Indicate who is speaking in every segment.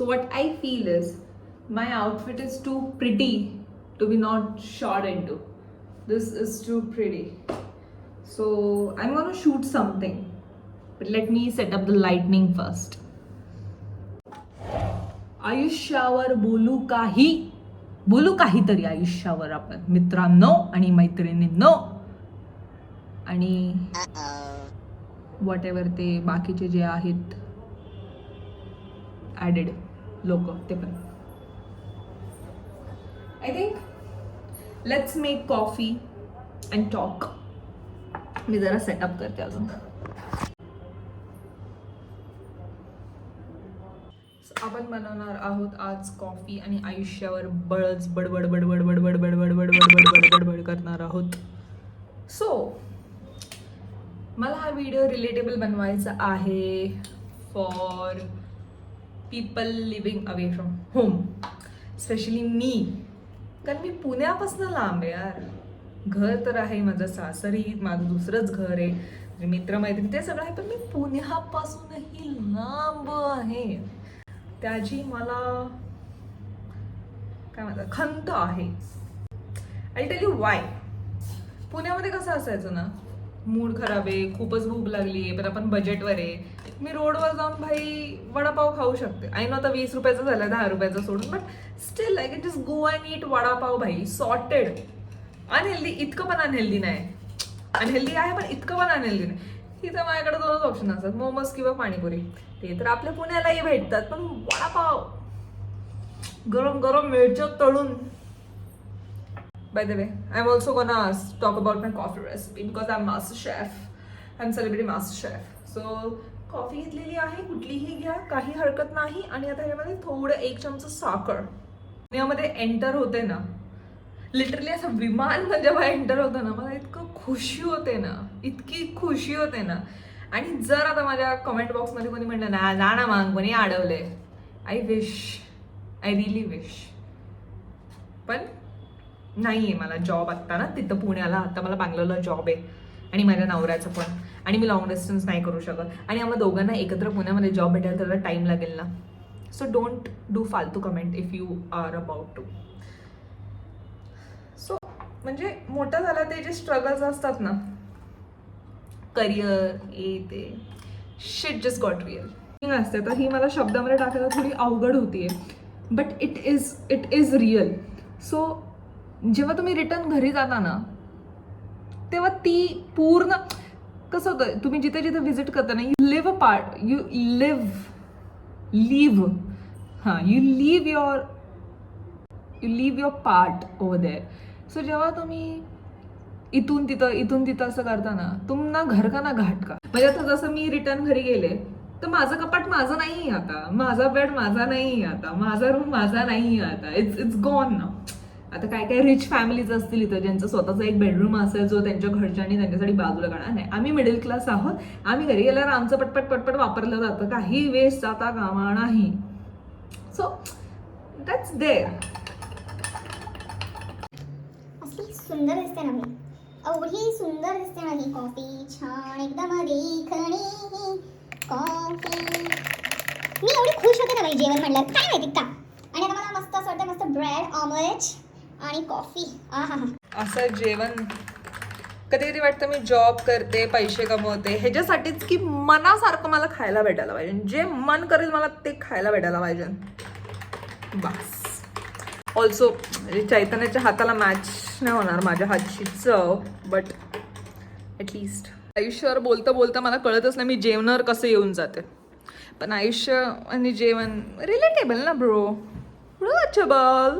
Speaker 1: So what I feel is my outfit is too pretty to be not shot into. This is too pretty. So I'm gonna shoot something. But let me set up the lightning first. आयुष्यावर बोलू काही बोलू काहीतरी आयुष्यावर आपण मित्रांनो आणि मैत्रिणींनो आणि वॉट एव्हर ते बाकीचे जे आहेत ॲडेड लोक ते पण. I think let's make coffee and talk मी जरा सेटअप करते अजून. आपण बनवणार आहोत आज कॉफी आणि आयुष्यावर बळच बडबड बडबड बडबड बडबड बडबड बडबड बडबड करणार आहोत. सो मला हा व्हिडिओ रिलेटेबल बनवायचा आहे for people living away from home specially मी कारण मी पुण्यापासून लांब आहे यार. घर तर आहे माझं सासरी माझं दुसरंच घर आहे. माझे मित्रमैत्रिणी ते सगळं आहे पण मी पुण्यापासूनही लांब आहे. त्याची मला काय म्हणतात खंत आहे. आय टेल यू वाय पुण्यामध्ये कसं असायचं ना मूड खराब आहे खूपच भूक लागली आहे पण आपण बजेटवर आहे. मी रोडवर जाऊन भाई वडापाव खाऊ शकते. आय नो आता वीस रुपयाचं झालं दहा रुपयाचं सोडून but still I can just go and eat vada pav भाई सॉर्टेड अनहेल्दी इतकं पण अनहेल्दी नाही. अनहेल्दी आहे पण इतकं पण अनहेल्दी नाही. तिथं माझ्याकडे दोनच ऑप्शन असतात मोमोज किंवा पाणीपुरी. ते तर आपल्या पुण्यालाही भेटतात पण वडापाव. गरम गरम मिरच्या तळून. By the way, I'm also gonna talk about my coffee recipe because I'm master chef. I'm celebrity master chef. So coffee घेतलेली आहे कुठलीही घ्या काही हरकत नाही आणि आता ह्यामध्ये थोडं एक चमचं साखर यामध्ये एंटर होते ना लिटरली असं विमान म्हणजे जेव्हा एंटर होतं ना मला इतकं खुशी होते ना इतकी खुशी होते ना आणि जर आता माझ्या कमेंट बॉक्समध्ये कोणी म्हणलं ना जा ना मग कोणी अडवले I wish I really wish पण नाही आहे मला जॉब आत्ता ना तिथं पुण्याला. आता मला बँगलोरला जॉब आहे. आणि माझ्या नवऱ्याचं पण. आणि मी लॉंग डिस्टन्स नाही करू शकत. आणि आम्हाला दोघांना एकत्र पुण्यामध्ये जॉब भेटायला त्याला टाईम लागेल ना. सो डोंट डू फालतू comment if you are about to so म्हणजे मोठं झालं ते जे स्ट्रगल्स असतात ना. करिअर हे ते. शिट जस्ट गॉट रिअल असते. तर ही मला शब्दामध्ये टाकायला थोडी अवघड होती आहे but it is it is real so जेव्हा तुम्ही रिटर्न घरी जाता ना तेव्हा ती पूर्ण कसं होतं तुम्ही जिथे जिथे व्हिजिट करता ना you live a part you live live हां you live your you live your part over there so जेव्हा तुम्ही इथून तिथं इथून तिथं असं करता ना तुम ना घर का ना घाट का? म्हणजे आता जसं मी रिटर्न घरी गेले तर माझं कपाट माझं नाही आता. माझा बेड माझा नाही आता. माझा रूम माझा नाही आता. इट्स इट्स गॉन ना आता काय काय रिच फॅमिलीज असतील इथं ज्यांचं स्वतःचा एक बेडरूम असेल जो त्यांच्या घरच्यांनी त्यांच्यासाठी बाजूला काढणार नाही. आम्ही मिडल क्लास आहोत आम्ही घरी गेल्यावर आमचं पटपट पटपट वापरलं जातं. काही वेस्ट जाता कामा नाही. सो दॅट्स देअर
Speaker 2: असली सुंदर दिसते ना एवढी सुंदर दिसते ना ही कॉफी छान एकदम देखणी कॉफी मी एवढी खुश होते ना बाई जेवण म्हणलं काय माहिती का? आणि आता मला मस्त असं वाटतं मस्त ब्रेड ऑमलेट आणि कॉफी.
Speaker 1: असं जेवण कधी कधी वाटतं मी जॉब करते पैसे कमवते ह्याच्यासाठीच की मनासारखं मला खायला भेटायला पाहिजे. जे मन करेल मला ते खायला भेटायला पाहिजे. बस. ऑल्सो चैतन्याच्या हाताला मॅच नाही होणार माझ्या हातची चव बट ॲटलिस्ट आयुष्यावर बोलता बोलता मला कळतच नाही मी जेवणावर कसं येऊन जाते. पण आयुष्य आणि जेवण रिलेटेबल ना ब्रो रिलेटेबल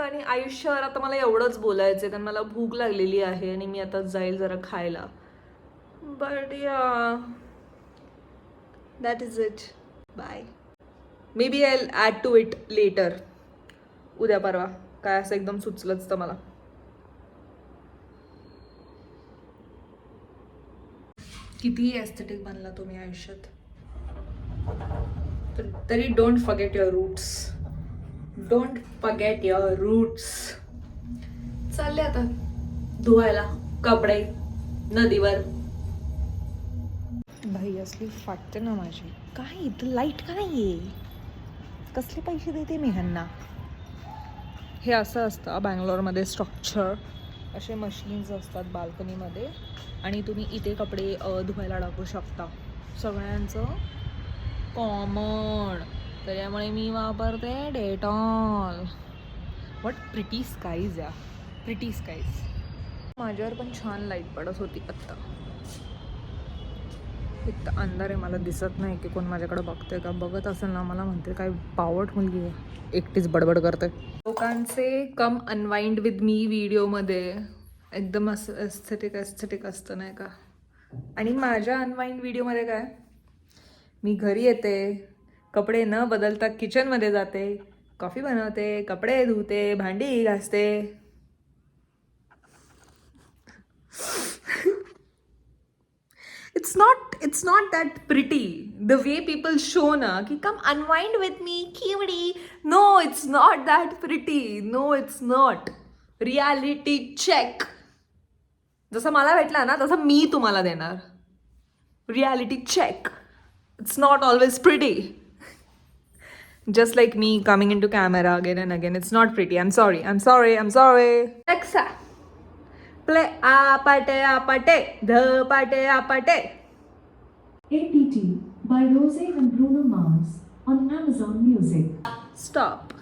Speaker 1: आणि आयुष्यावर आता मला एवढंच बोलायचं आहे कारण मला भूक लागलेली आहे आणि मी आता जाईल जरा खायला. बट या that is it bye maybe I add to it later उद्या परवा. काय असं एकदम सुचलंच तर मला. कितीही एस्थेटिक बनला तुम्ही आयुष्यात. तरी don't forget your roots don't forget your roots चालले आता. धुवायला कपडे नदीवर. भाई असली फाटते ना माझी. काय इथं लाइट का नाहीये. कसले पैसे देते मी ह्यांना? हे असं असतं बँगलोरमध्ये स्ट्रक्चर असे मशीन्स असतात बाल्कनीमध्ये आणि तुम्ही इथे कपडे अ, धुवायला टाकू शकता. सगळ्यांचं कॉमन त्याच्यामुळे मी वापरते डेटॉल. वॉट प्रिटी स्काईज या. प्रिटी स्काईज माझ्यावर पण छान लाइट पडत होती आत्ता एक तर अंधार आहे मला दिसत नाही की कोण माझ्याकडे बघतोय का. बघत असेल ना मला म्हणते काय पावट मुलगी आहे. एकटीच बडबड करते. लोकांचे कम अनवाइंड विथ मी व्हिडिओमध्ये एकदम असं एस्थेटिक एस्थेटिक असतं नाही का? आणि माझ्या अनवाइंड व्हिडिओमध्ये काय? मी घरी येते कपडे न बदलता किचनमध्ये जाते कॉफी बनवते कपडे धुते भांडी घासते. It's not it's not that pretty the way people show ना की come unwind with me खिवडी no it's not that pretty no it's not reality check जसं मला भेटला ना तसं मी तुम्हाला देणार. Reality check it's not always pretty just like me coming into camera again and again. It's not pretty. I'm sorry. I'm sorry. I'm sorry. Alexa. Play apate apate the apate apate
Speaker 3: APT by Rose and Bruno Mars on Amazon Music.
Speaker 1: stop